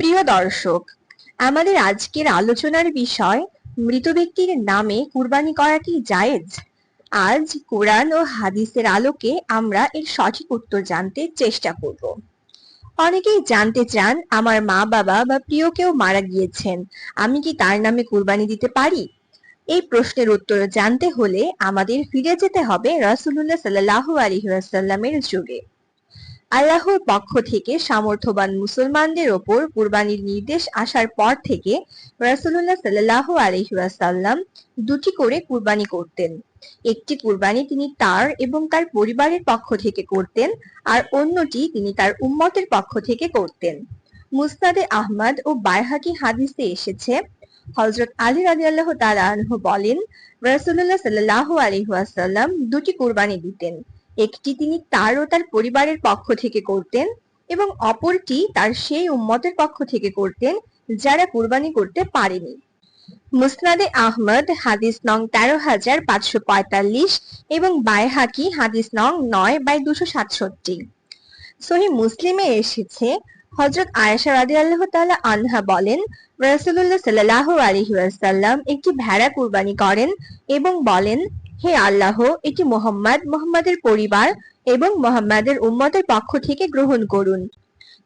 প্রিয় দর্শক, আমাদের আজকের আলোচনার বিষয় মৃত ব্যক্তির নামে কুরবানি করা কি জায়েজ? আজ কোরআন ও হাদিসের আলোকে আমরা এর সঠিক উত্তর জানতে চেষ্টা করব। অনেকেই জানতে চান, আমার মা বাবা বা প্রিয় কেউ মারা গিয়েছেন, আমি কি তার নামে কুরবানি দিতে পারি? এই প্রশ্নের উত্তর জানতে হলে আমাদের ফিরে যেতে হবে রাসূলুল্লাহ সাল্লাল্লাহু আলাইহি ওয়াসাল্লামের যুগে। আল্লাহর পক্ষ থেকে সামর্থ্যবান মুসলমানদের ওপর কুরবানির নির্দেশ আসার পর থেকে রাসূলুল্লাহ সাল্লাল্লাহু আলাইহি ওয়াসাল্লাম দুটি করে কুরবানি করতেন। একটি কুরবানি তিনি তার এবং তার পরিবারের পক্ষ থেকে করতেন আর অন্যটি তিনি তার উম্মতের পক্ষ থেকে করতেন। মুসনাদে আহমদ ও বাইহাকি হাদিসে এসেছে, হযরত আলী রাদিয়াল্লাহু তাআলা আনহু বলেন, রাসূলুল্লাহ সাল্লাল্লাহু আলাইহি ওয়াসাল্লাম দুটি কুরবানি দিতেন। একটি তিনি তার ও তার পরিবারের পক্ষ থেকে করতেন এবং অপরটি তার সেই উম্মতের পক্ষ থেকে করতেন যারা কুরবানি করতে পারেনি। মুসনাদে আহমদ, হাদিস নং তেরো হাজার পাঁচশো পঁয়তাল্লিশ এবং বাইহাকি হাদিস নং নয় বাই দুশো সাতষট্টি। সহি মুসলিমে এসেছে হজরত আয়েশা আল্লাহ তাআলা আনহা বলেন, রাসূলুল্লাহ সাল্লাল্লাহু আলাইহি ওয়াসাল্লাম একটি ভেড়া কুরবানি করেন এবং বলেন হে আল্লাহ, এটি মোহাম্মদ, মোহাম্মদের পরিবার এবং মোহাম্মদের উম্মতের পক্ষ থেকে গ্রহণ করুন।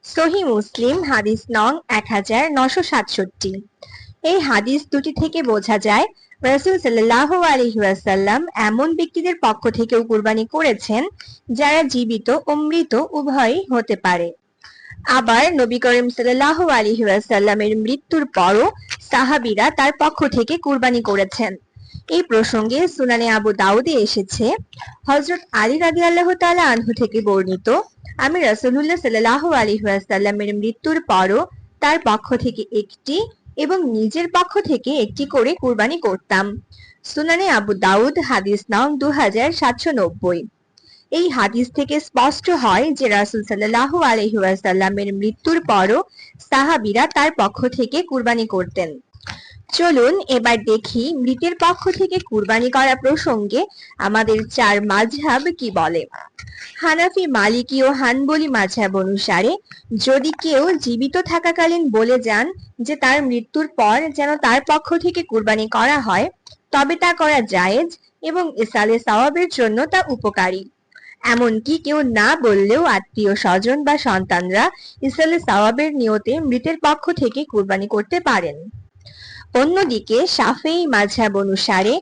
সহি মুসলিম, হাদিস নং এক হাজার নশো সাতষট্টি। এই হাদিস দুটি থেকে বোঝা যায়, রাসূল সাল্লাল্লাহু আলাইহি ওয়াসাল্লাম এমন ব্যক্তিদের পক্ষ থেকেও কুরবানি করেছেন, যারা জীবিত ও মৃত উভয়ই হতে পারে। আবার নবী করিম সাল্লাল্লাহু আলাইহি ওয়াসাল্লামের মৃত্যুর পরও সাহাবিরা তার পক্ষ থেকে কুরবানি করেছেন। এই প্রসঙ্গে সুনানে আবু দাউদে এসেছে, হযরত আলী রাজি আল্লাহ তাআলা আনহু থেকে বর্ণিত, আমি রাসূলুল্লাহ সাল্লাল্লাহু আলাইহি ওয়াসাল্লামের মৃত্যুর পরও তার পক্ষ থেকে একটি এবং নিজের পক্ষ থেকে একটি করে কুরবানি করতাম। সুনানে আবু দাউদ হাদিস নং দু হাজার সাতশো নব্বই। এই হাদিস থেকে স্পষ্ট হয় যে রাসূল সাল্লাল্লাহু আলাইহি ওয়াসাল্লামের মৃত্যুর পরও সাহাবিরা তার পক্ষ থেকে কুরবানি করতেন। চলুন এবার দেখি মৃতের পক্ষ থেকে কুরবানি করা প্রসঙ্গে আমাদের চার মাঝহাব কি বলে। হানাফি মালিকি ও হানবলি মাঝহাব অনুসারে, যদি কেউ জীবিত থাকাকালীন বলে যান যে তার মৃত্যুর পর যেন তার পক্ষ থেকে কুরবানি করা হয়, তবে তা করা জায়েজ এবং ইসালে সওয়াবের জন্য তা উপকারী। এমনকি কেউ না বললেও আত্মীয় স্বজন বা সন্তানরা ইসালে সওয়াবের নিয়তে মৃতের পক্ষ থেকে কুরবানি করতে পারেন। অন্যদিকে সাফেই মাঝহাব অনুসারে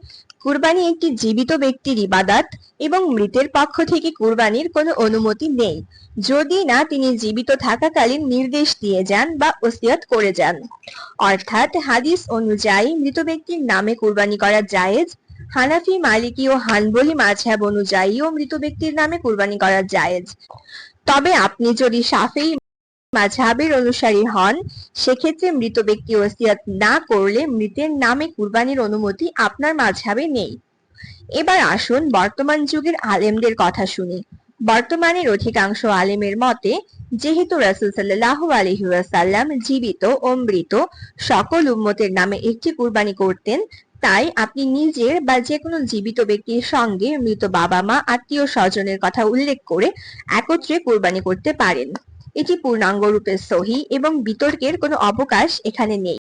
কুরবানি একটি জীবিত ব্যক্তির ইবাদাত এবং মৃতের পক্ষ থেকে কুরবানির কোনো অনুমতি নেই। যদি না তিনি জীবিত থাকাকালীন নির্দেশ দিয়ে যান বা ওসিয়ত করে যান। অর্থাৎ হাদিস অনুযায়ী মৃত ব্যক্তির নামে কুরবানি করা জায়েজ, হানাফি, মালিকি ও হানবলি মাঝহাব অনুযায়ীও মৃত ব্যক্তির নামে কুরবানি করা জায়েজ। তবে আপনি যদি সাফেই মাঝহাবের অনুসারী হন, সেক্ষেত্রে মৃত ব্যক্তি ওসিয়াত না করলে মৃতের নামে কুরবানির অনুমতি আপনার মাঝহাবে নেই। এবার আসুন বর্তমান যুগের আলেমদের কথা শুনি। বর্তমানের অধিকাংশ আলেমের মতে, যেহেতু রাসূল সাল্লাল্লাহু আলাইহি ওয়াসাল্লাম জীবিত ও মৃত, সকল উম্মতের নামে একটি কুরবানি করতেন, তাই আপনি নিজের বা যে কোনো জীবিত ব্যক্তির সঙ্গে মৃত বাবা মা আত্মীয় স্বজনের কথা উল্লেখ করে একত্রে কুরবানি করতে পারেন। এটি পূর্ণাঙ্গ রূপে সহি এবং বিতর্কের কোনো অবকাশ এখানে নেই।